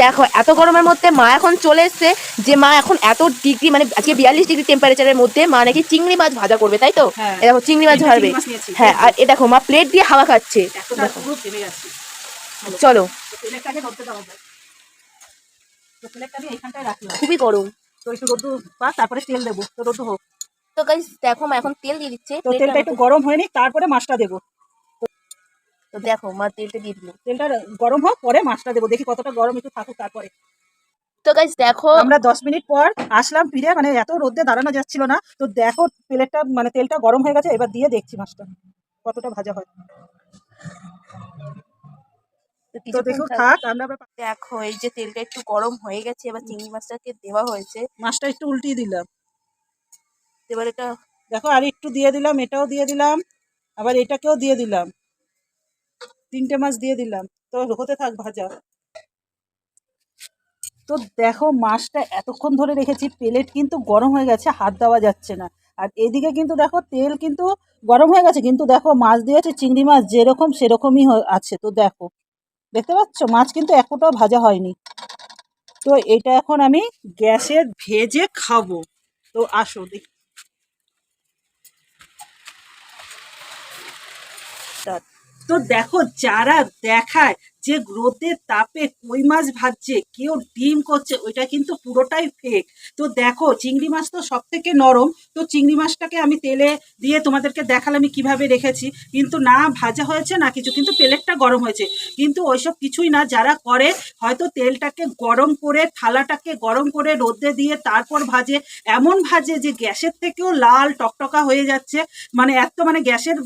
দেখো এত গরমের মধ্যে মা এখন চলে এসছে। যে মা এখন এত ডিগ্রি মানে আজকে বিয়াল্লিশ ডিগ্রি টেম্পারেচারের মধ্যে মা নাকি চিংড়ি মাছ ভাজা করবে তাই তো? হ্যাঁ। দেখো চিংড়ি মাছ ভাজবে। হ্যাঁ আর এ দেখো মা প্লেট দিয়ে হাওয়া খাচ্ছে। চলো। খুবই গরম। তো একটু রোদ্দু তারপরে তেল দেবো। তো রোদ্দু হোক। তো গাইস দেখো মা এখন তেল দিয়ে দিচ্ছে। তেলটা একটু। গরম হয়নি তারপরে মাছটা দেবো। তো দেখো মা তেলটা দিয়ে দিল। তেলটা গরম হোক পরে মাছটা দেবো। দেখি কতটা গরম একটু থাকুক তারপরে। তো গাইস দেখো আমরা দশ মিনিট পর আসলাম ফিরে মানে এত রোদে দাঁড়ানো যাচ্ছিল না। তো দেখো প্লেটটা মানে তেলটা গরম হয়ে গেছে এবার দিয়ে দেখছি মাছটা কতটা ভাজা হয়। দেখো এই যে তেলটা একটু গরম হয়ে গেছে এবার চিংড়ি মাছটাকে দেওয়া হয়েছে। মাছটা একটু উল্টিয়ে দিলাম। এবার এটা দেখো আর একটু দিয়ে দিলাম এটাও দিয়ে দিলাম আবার এটাকেও দিয়ে দিলাম। তিনটে মাছ দিয়ে দিলাম। তো হতে থাক ভাজা। তো দেখো মাছটা এতক্ষণ ধরে রেখেছি, প্লেট কিন্তু গরম হয়ে গেছে, হাত দেওয়া যাচ্ছে না। আর এদিকে কিন্তু দেখো তেল কিন্তু গরম হয়ে গেছে, কিন্তু দেখো মাছ দিয়েছে, চিংড়ি মাছ যেরকম সেরকমই আছে। তো দেখো, দেখতে পাচ্ছ? মাছ কিন্তু এতটাও ভাজা হয়নি। তো এটা এখন আমি গ্যাসে ভেজে খাব। তো আসো, দেখি। তো দেখো যারা দেখায় যে রোদের তাপে কই মাছ ভাজছে, কেউ ডিম করছে, ওইটা কিন্তু পুরোটাই ফেক তো দেখো, চিংড়ি মাছ তো সব থেকে নরম, তো চিংড়ি মাছটাকে আমি তেলে দিয়ে তোমাদেরকে দেখালাম আমি কীভাবে রেখেছি। কিন্তু না ভাজা হয়েছে, না কিছু, কিন্তু তেলেরটা গরম হয়েছে। কিন্তু ওইসব কিছুই না, যারা করে, হয়তো তেলটাকে গরম করে, থালাটাকে গরম করে রোদে দিয়ে তারপর ভাজে। এমন ভাজে যে গ্যাসের থেকেও লাল টকটকা হয়ে যাচ্ছে মানে এত মানে গ্যাসের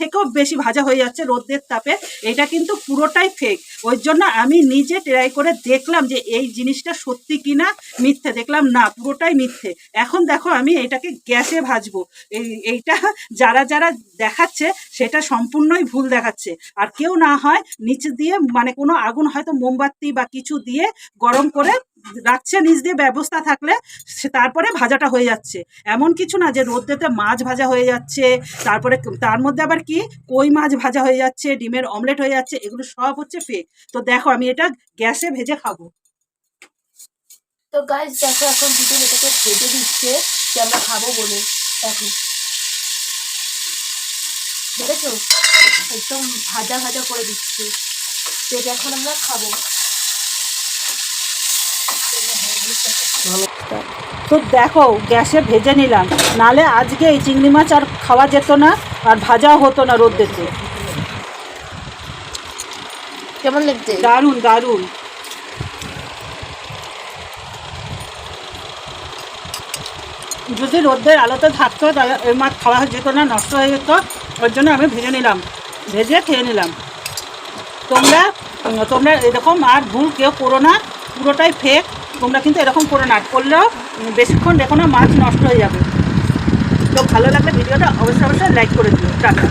থেকেও বেশি ভাজা হয়ে যাচ্ছে রোদের তাপে। এটা কিন্তু পুরোটাই ফেক ওই জন্য আমি নিজে ট্রাই করে দেখলাম যে এই জিনিসটা সত্যি কিনা, মিথ্যে। দেখলাম, না, পুরোটাই মিথ্যে। এখন দেখো, আমি এটাকে গ্যাসে ভাজবো। এই, এইটা যারা যারা দেখাচ্ছে, সেটা সম্পূর্ণই ভুল দেখাচ্ছে। আর কেউ না হয় নিচে দিয়ে মানে কোনো আগুন হয়তো মোমবাতি বা কিছু দিয়ে গরম করে রাখছে নিচ দিয়ে ব্যবস্থা থাকলে সে তারপরে ভাজাটা হয়ে যাচ্ছে। এমন কিছু না যে রোদ্রেতে মাছ ভাজা হয়ে যাচ্ছে, তারপরে তার মধ্যে আবার কি? কই মাছ ভাজা হয়ে যাচ্ছে, ডিমের অমলেট হয়ে যাচ্ছে, এগুলো সব হচ্ছে ফেক তো দেখো, আমি এটা গ্যাসে ভেজে খাব। তো গাইস দেখো এখন দুটো এটাকে ভেজে দিচ্ছে, যে আমরা খাব বলে। দেখো। দেখেছ? একদম ভাজা ভাজা করে দিচ্ছে। তো এটা এখন আমরা খাব। তো দেখো গ্যাসে ভেজে নিলাম। নালে আজকে এই চিংড়ি মাছ আর খাওয়া যেত না আর ভাজাও হতো না রোদ্রেতে কেমন লাগছে? দারুণ দারুণ। যদি রোদ্রের আলোতে থাকতো তাহলে এই মাছ খাওয়া যেত না নষ্ট হয়ে যেত ওর জন্য আমি ভেজে নিলাম। ভেজে খেয়ে নিলাম। তোমরা তোমরা এরকম আর ভুল কেউ করো না। পুরোটাই ফেক তোমরা কিন্তু এরকম করে না। করলেও বেশিক্ষণ দেখো না, মাছ নষ্ট হয়ে যাবে। তো ভালো লাগলে ভিডিওটা অবশ্যই অবশ্যই লাইক করে দিও। টাটা।